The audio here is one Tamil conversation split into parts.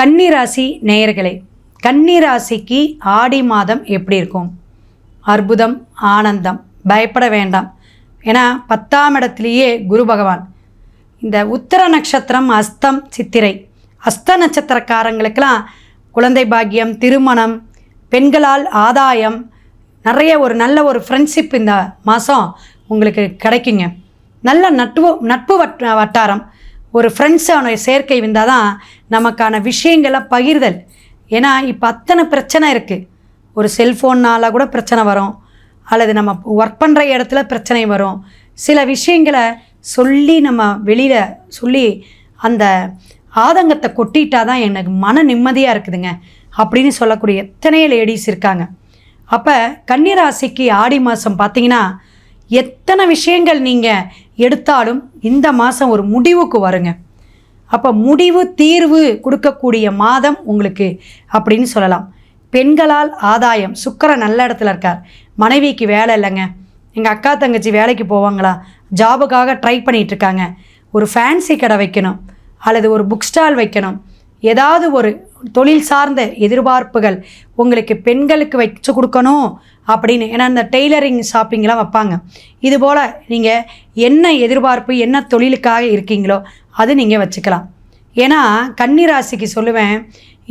கன்னிராசி நேயர்களே கன்னிராசிக்கு ஆடி மாதம் எப்படி இருக்கும்? அற்புதம் ஆனந்தம் பயப்பட வேண்டாம். ஏன்னா பத்தாம் இடத்துலையே குரு பகவான். இந்த உத்தர நட்சத்திரம் அஸ்தம் சித்திரை. அஸ்த நட்சத்திரக்காரங்களுக்கெல்லாம் குழந்தை பாக்கியம் திருமணம் பெண்களால் ஆதாயம் நிறைய ஒரு நல்ல ஒரு ஃப்ரெண்ட்ஷிப் இந்த மாதம் உங்களுக்கு கிடைக்குங்க. நல்ல நட்பு நட்பு வட் வட்டாரம். ஒரு ஃப்ரெண்ட்ஸான சேர்க்கை வந்தால் தான் நமக்கான விஷயங்களை பகிர்தல். ஏன்னா இப்போ அத்தனை பிரச்சனை இருக்குது ஒரு செல்ஃபோன்னால் கூட பிரச்சனை வரும். அல்லது நம்ம ஒர்க் பண்ணுற இடத்துல பிரச்சனை வரும். சில விஷயங்களை சொல்லி நம்ம வெளியில் சொல்லி அந்த ஆதங்கத்தை கொட்டிட்டா தான் எனக்கு மன நிம்மதியாக இருக்குதுங்க. அப்படின்னு சொல்லக்கூடிய எத்தனையோ லேடிஸ் இருக்காங்க. அப்போ கன்னிராசிக்கு ஆடி மாதம் பார்த்தீங்கன்னா எத்தனை விஷயங்கள் நீங்கள் எடுத்தாலும் இந்த மாதம் ஒரு முடிவுக்கு வருங்க. அப்போ முடிவு தீர்வு கொடுக்கக்கூடிய மாதம் உங்களுக்கு அப்படின்னு சொல்லலாம். பெண்களால் ஆதாயம். சுக்கரன் நல்ல இடத்துல இருக்கார். மனைவிக்கு வேலை இல்லைங்க. எங்கள் அக்கா தங்கச்சி வேலைக்கு போவாங்களா? ஜாபுக்காக ட்ரை பண்ணிகிட்டு இருக்காங்க. ஒரு ஃபேன்சி கடை வைக்கணும். அல்லது ஒரு புக் ஸ்டால் வைக்கணும். ஏதாவது ஒரு தொழில் சார்ந்த எதிர்பார்ப்புகள் உங்களுக்கு பெண்களுக்கு வச்சு கொடுக்கணும் அப்படின்னு. ஏன்னா இந்த டெய்லரிங் ஷாப்பிங்லாம் வைப்பாங்க. இது போல் நீங்கள் என்ன எதிர்பார்ப்பு என்ன தொழிலுக்காக இருக்கீங்களோ அது நீங்கள் வச்சுக்கலாம். ஏன்னா கன்னிராசிக்கு சொல்லுவேன்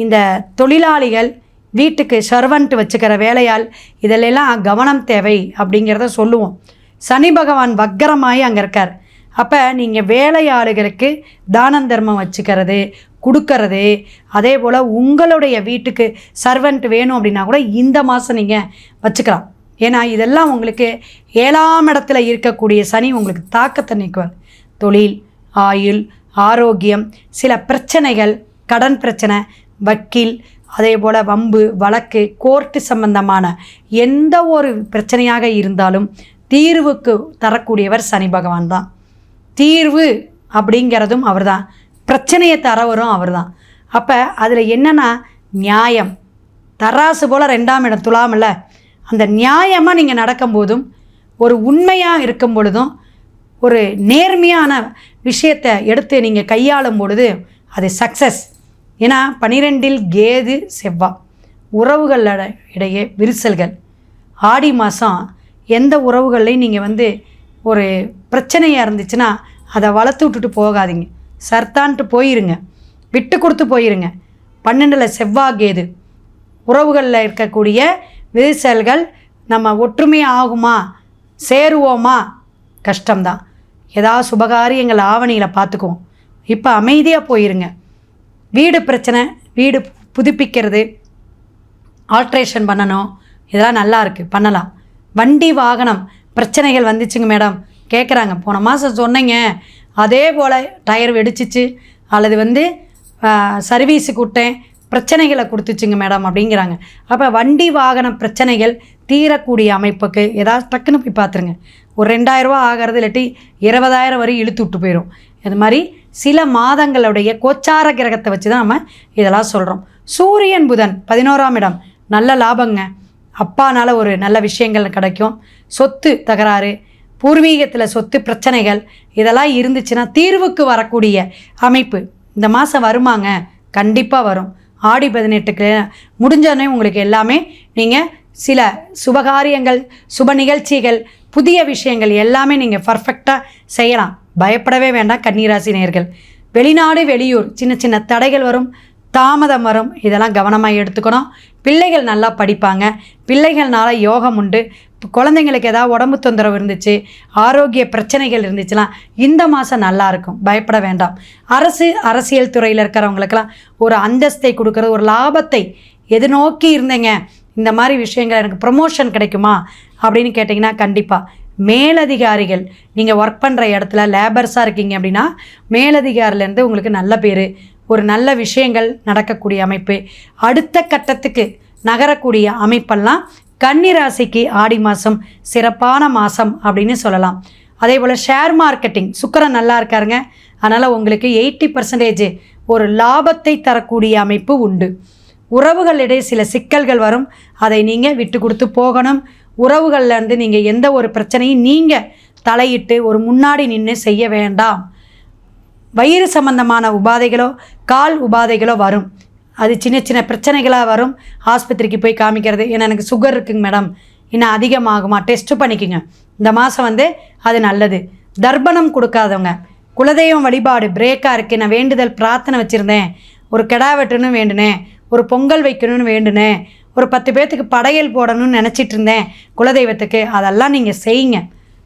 இந்த தொழிலாளிகள் வீட்டுக்கு சர்வன்ட் வச்சுக்கிற வேலையால் இதிலெல்லாம் கவனம் தேவை அப்படிங்கிறத சொல்லுவோம். சனி பகவான் வக்கரமாகி அங்கே இருக்கார். அப்போ நீங்கள் வேலையாளுகளுக்கு தானம் தர்மம் வச்சுக்கிறது கொடுக்கறது. அதே போல் உங்களுடைய வீட்டுக்கு சர்வெண்ட் வேணும் அப்படின்னா கூட இந்த மாதம் நீங்கள் வச்சுக்கலாம். ஏன்னா இதெல்லாம் உங்களுக்கு ஏழாம் இடத்துல இருக்கக்கூடிய சனி உங்களுக்கு தாக்கத்தை நீக்குவார். தொழில் ஆயுள் ஆரோக்கியம் சில பிரச்சனைகள் கடன் பிரச்சனை வக்கீல் அதே போல் வம்பு வழக்கு கோர்ட்டு சம்பந்தமான எந்த ஒரு பிரச்சனையாக இருந்தாலும் தீர்வுக்கு தரக்கூடியவர் சனி பகவான் தான். தீர்வு அப்படிங்கிறதும் அவர் தான் பிரச்சனையை தரவரும் அவர்தான். அப்போ அதில் என்னென்னா நியாயம். தராசு போல் ரெண்டாம் இடம் துலாமில்ல அந்த நியாயமாக நீங்கள் நடக்கும்போதும் ஒரு உண்மையாக இருக்கும் பொழுதும் ஒரு நேர்மையான விஷயத்தை எடுத்து நீங்கள் கையாளும் பொழுது அது சக்ஸஸ் ஏன்னா பனிரெண்டில் கேது செவ்வா. உறவுகள் இடையே விரிசல்கள். ஆடி மாதம் எந்த உறவுகள்லையும் நீங்கள் வந்து ஒரு பிரச்சனையாக இருந்துச்சுன்னா அதை வளர்த்து விட்டுட்டு போகாதீங்க. சர்த்தான்ட்டு போயிருங்க. விட்டு கொடுத்து போயிருங்க. பன்னெண்டில் செவ்வாகேது. உறவுகளில் இருக்கக்கூடிய விரிசல்கள் நம்ம ஒற்றுமை ஆகுமா? சேருவோமா? கஷ்டம்தான். ஏதாவது சுபகாரியங்கள் ஆவணியில் பார்த்துக்குவோம் இப்போ அமைதியாக போயிருங்க. வீடு பிரச்சனை வீடு புதுப்பிக்கிறது. ஆல்ட்ரேஷன் பண்ணணும். இதெல்லாம் நல்லா இருக்குது பண்ணலாம். வண்டி வாகனம் பிரச்சனைகள் வந்துச்சுங்க மேடம். கேட்குறாங்க போன மாதம் சொன்னீங்க. அதே போல் டயர் வெடிச்சிச்சு அல்லது வந்து சர்வீஸுக்கு விட்டேன் பிரச்சனைகளை கொடுத்துச்சுங்க மேடம் அப்படிங்கிறாங்க. அப்போ வண்டி வாகன பிரச்சனைகள் தீரக்கூடிய அமைப்புக்கு ஏதாவது டக்குன்னு போய் பார்த்துருங்க ஒரு ரெண்டாயிரரூவா ஆகிறது இல்லாட்டி இருபதாயிரம் வரையும் இழுத்து விட்டு போயிடும் இது மாதிரி சில மாதங்களுடைய கோச்சார கிரகத்தை வச்சு தான் நம்ம இதெல்லாம் சொல்கிறோம் சூரியன் புதன் பதினோராம் இடம். நல்ல லாபங்க. அப்பானால் ஒரு நல்ல விஷயங்கள் கிடைக்கும். சொத்து தகராறு பூர்வீகத்தில் சொத்து பிரச்சனைகள் இதெல்லாம் இருந்துச்சுன்னா தீர்வுக்கு வரக்கூடிய அமைப்பு இந்த மாதம் வருமாங்க. கண்டிப்பாக வரும். ஆடி பதினெட்டுக்கு முடிஞ்சோடனே உங்களுக்கு எல்லாமே நீங்கள் சில சுபகாரியங்கள் சுப நிகழ்ச்சிகள் புதிய விஷயங்கள் எல்லாமே நீங்கள் பர்ஃபெக்டாக செய்யலாம். பயப்படவே வேண்டாம் கன்னிராசி நேர்கள் வெளிநாடு வெளியூர் சின்ன சின்ன தடைகள் வரும். தாமதம் வரும். இதெல்லாம் கவனமாக எடுத்துக்கணும். பிள்ளைகள் நல்லா படிப்பாங்க. பிள்ளைகள்னால யோகம் உண்டு. குழந்தைங்களுக்கு ஏதாவது உடம்பு தொந்தரவு இருந்துச்சு ஆரோக்கிய பிரச்சனைகள் இருந்துச்சுன்னா இந்த மாதம் நல்லாயிருக்கும் பயப்பட வேண்டாம். அரசு அரசியல் துறையில் இருக்கிறவங்களுக்கெல்லாம் ஒரு அந்தஸ்தை கொடுக்குறது ஒரு லாபத்தை எது நோக்கி இருந்தீங்க? இந்த மாதிரி விஷயங்கள் எனக்கு ப்ரொமோஷன் கிடைக்குமா? அப்படின்னு கேட்டிங்கன்னா கண்டிப்பாக மேலதிகாரிகள் நீங்கள் ஒர்க் பண்ணுற இடத்துல லேபர்ஸாக இருக்கீங்க அப்படின்னா மேலதிகாரிலேருந்து உங்களுக்கு நல்ல பேர் ஒரு நல்ல விஷயங்கள் நடக்கக்கூடிய அமைப்பு. அடுத்த கட்டத்துக்கு நகரக்கூடிய அமைப்பெல்லாம் கன்னிராசிக்கு ஆடி மாதம் சிறப்பான மாதம் அப்படின்னு சொல்லலாம். அதே போல் ஷேர் மார்க்கெட்டிங் சுக்கரன் நல்லா இருக்காருங்க. அதனால் உங்களுக்கு எயிட்டி பர்சன்டேஜ் ஒரு லாபத்தை தரக்கூடிய அமைப்பு உண்டு. உறவுகளிடையே சில சிக்கல்கள் வரும். அதை நீங்கள் விட்டு கொடுத்து போகணும். உறவுகள்லேருந்து நீங்கள் எந்த ஒரு பிரச்சனையும் நீங்கள் தலையிட்டு ஒரு முன்னாடி நின்று செய்ய வேண்டாம். வயிறு சம்பந்தமான உபாதைகளோ கால் உபாதைகளோ வரும். அது சின்ன சின்ன பிரச்சனைகளாக வரும். ஆஸ்பத்திரிக்கு போய் காமிக்கிறது. ஏன்னா எனக்கு சுகர் இருக்குங்க மேடம் இன்னும் அதிகமாகுமா? டெஸ்ட்டு பண்ணிக்கோங்க. இந்த மாதம் வந்து அது நல்லது. தர்ப்பணம் கொடுக்காதவங்க. குலதெய்வம் வழிபாடு பிரேக்காக இருக்குது நான் வேண்டுதல் பிரார்த்தனை வச்சுருந்தேன். ஒரு கிடா வெட்டணும்னு வேண்டுனேன். ஒரு பொங்கல் வைக்கணும்னு வேண்டுனேன். ஒரு பத்து பேர்த்துக்கு படையல் போடணும்னு நினச்சிட்டு இருந்தேன் குலதெய்வத்துக்கு. அதெல்லாம் நீங்கள் செய்யுங்க.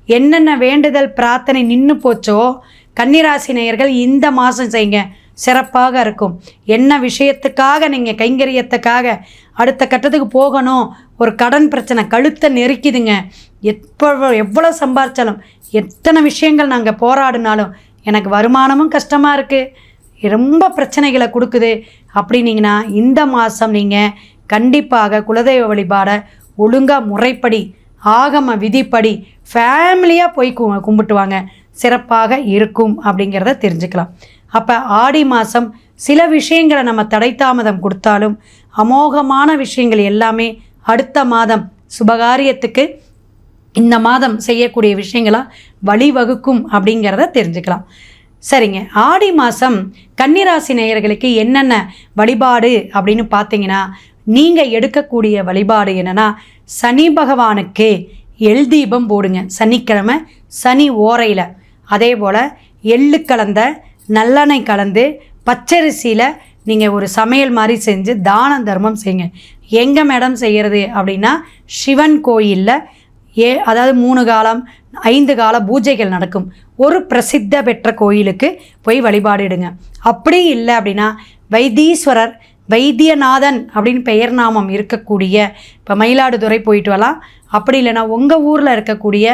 என்னென்ன வேண்டுதல் பிரார்த்தனை நின்று போச்சோ கன்னிராசி நேயர்கள் இந்த மாதம் செய்யுங்க. சிறப்பாக இருக்கும். என்ன விஷயத்துக்காக நீங்கள் கைங்கரியத்துக்காக அடுத்த கட்டத்துக்கு போகணும்? ஒரு கடன் பிரச்சனை கழுத்தை நெருக்கிதுங்க. எப்போ எவ்வளோ சம்பாரித்தாலும் எத்தனை விஷயங்கள் நாங்கள் போராடினாலும் எனக்கு வருமானமும் கஷ்டமாக இருக்குது ரொம்ப பிரச்சனைகளை கொடுக்குது. அப்படின்னீங்கன்னா இந்த மாதம் நீங்கள் கண்டிப்பாக குலதெய்வ வழிபாடை ஒழுங்காக முறைப்படி ஆகம விதிப்படி ஃபேமிலியாக போய் கு கும்பிட்டு வாங்க. சிறப்பாக இருக்கும் அப்படிங்கிறத தெரிஞ்சுக்கலாம். அப்போ ஆடி மாதம் சில விஷயங்களை நம்ம தடை தாமதம் கொடுத்தாலும் அமோகமான விஷயங்கள் எல்லாமே அடுத்த மாதம் சுபகாரியத்துக்கு இந்த மாதம் செய்யக்கூடிய விஷயங்களாக வழிவகுக்கும் அப்படிங்கிறத தெரிஞ்சுக்கலாம். சரிங்க. ஆடி மாதம் கன்னிராசி நேயர்களுக்கு என்னென்ன வழிபாடு அப்படின்னு பார்த்தீங்கன்னா நீங்கள் எடுக்கக்கூடிய வழிபாடு என்னென்னா சனி பகவானுக்கு எள் தீபம் போடுங்க. சனிக்கிழமை சனி ஓரையில். அதே போல் எள்ளு கலந்த நல்லெண்ணெய் கலந்து பச்சரிசியில் நீங்கள் ஒரு சமையல் மாதிரி செஞ்சு தான தர்மம் செய்யுங்க. எங்கே மேடம் செய்கிறது அப்படின்னா சிவன் கோயிலில் ஏ அதாவது மூணு காலம் ஐந்து கால பூஜைகள் நடக்கும். ஒரு பிரசித்த பெற்ற கோயிலுக்கு போய் வழிபாடிடுங்க அப்படி இல்லை அப்படின்னா வைத்தீஸ்வரர் வைத்தியநாதன் அப்படின்னு பெயர் நாமம் இருக்கக்கூடிய இப்போ மயிலாடுதுறை போயிட்டு வரலாம். அப்படி இல்லைன்னா உங்கள் ஊரில் இருக்கக்கூடிய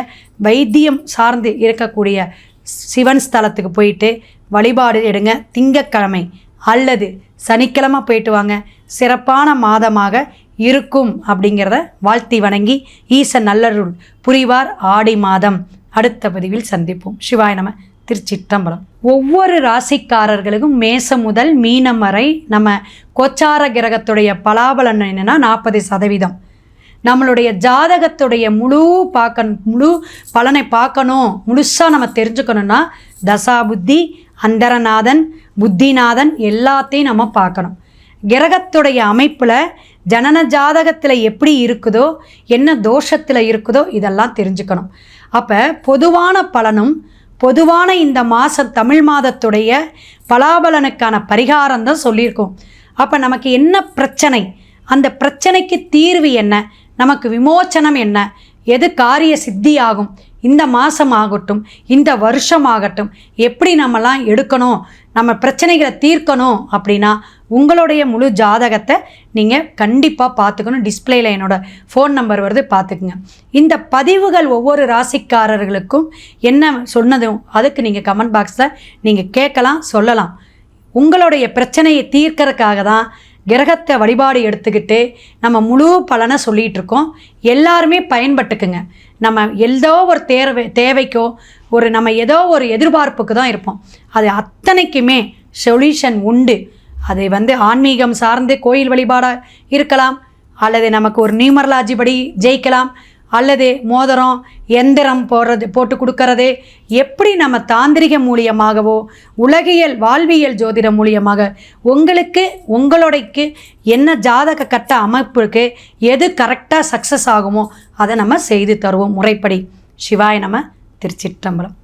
வைத்தியம் சார்ந்து இருக்கக்கூடிய சிவன் ஸ்தலத்துக்கு போயிட்டு வழிபாடு எடுங்க. திங்கக்கிழமை அல்லது சனிக்கிழமை போயிட்டு வாங்க. சிறப்பான மாதமாக இருக்கும் அப்படிங்கிறத வாழ்த்தி வணங்கி ஈசன் நல்லருள் புரிவார் ஆடி மாதம். அடுத்த பதிவில் சந்திப்போம். சிவாய நம. திருச்சிற்றம்பலம். ஒவ்வொரு ராசிக்காரர்களுக்கும் மேசம் முதல் மீனம் வரை நம்ம கோச்சார கிரகத்துடைய பலாபலன் என்னென்னா நாற்பது சதவீதம். நம்மளுடைய ஜாதகத்துடைய முழு பார்க்க முழு பலனை பார்க்கணும் முழுசாக நம்ம தெரிஞ்சுக்கணுன்னா தசா புத்தி அந்தரநாதன் புத்திநாதன் எல்லாத்தையும் நம்ம பார்க்கணும். கிரகத்துடைய அமைப்பில் ஜனன ஜாதகத்தில் எப்படி இருக்குதோ என்ன தோஷத்தில் இருக்குதோ இதெல்லாம் தெரிஞ்சுக்கணும். அப்போ பொதுவான பலனும் பொதுவான இந்த மாதம் தமிழ் மாதத்துடைய பலாபலனுக்கான பரிகாரம் தான் சொல்லியிருக்கோம். அப்போ நமக்கு என்ன பிரச்சனை? அந்த பிரச்சனைக்கு தீர்வு என்ன? நமக்கு விமோச்சனம் என்ன? எது காரிய சித்தியாகும்? இந்த மாதம் ஆகட்டும் இந்த வருஷம் ஆகட்டும் எப்படி நம்மலாம் எடுக்கணும்? நம்ம பிரச்சனைகளை தீர்க்கணும் அப்படின்னா உங்களுடைய முழு ஜாதகத்தை நீங்கள் கண்டிப்பாக பார்த்துக்கணும். டிஸ்பிளேயில் என்னோட ஃபோன் நம்பர் வருது பார்த்துக்குங்க. இந்த பதிவுகள் ஒவ்வொரு ராசிக்காரர்களுக்கும் என்ன சொன்னதும் அதுக்கு நீங்கள் கமெண்ட் பாக்ஸில் நீங்கள் கேட்கலாம் சொல்லலாம். உங்களுடைய பிரச்சனையை தீர்க்கறதுக்காக தான் கிரகத்தை வழிபாடு எடுத்துக்கிட்டு நம்ம முழு பலனை சொல்லிகிட்டு இருக்கோம் எல்லாருமே பயன்பட்டுக்குங்க. நம்ம ஏதோ ஒரு தேவை தேவைக்கோ ஒரு நம்ம ஏதோ ஒரு எதிர்பார்ப்புக்கு தான் இருப்போம். அது அத்தனைக்குமே சொல்யூஷன் உண்டு. அதை வந்து ஆன்மீகம் சார்ந்து கோயில் வழிபாடாக இருக்கலாம் அல்லது நமக்கு ஒரு நியூமரலாஜி படி ஜெயிக்கலாம் அல்லது மோதிரம் எந்திரம் போடுறது போட்டு கொடுக்கறது எப்படி நம்ம தாந்திரிக மூலியமாகவோ உலகியல் வாழ்வியல் ஜோதிடம் மூலியமாக உங்களுக்கு உங்களுடைக்கு என்ன ஜாதக கட்ட அமைப்புக்கு எது கரெக்டாக சக்ஸஸ் ஆகுமோ அதை நம்ம செய்து தருவோம் முறைப்படி. சிவாய நம்ம திருச்சிற்றம்பலம்.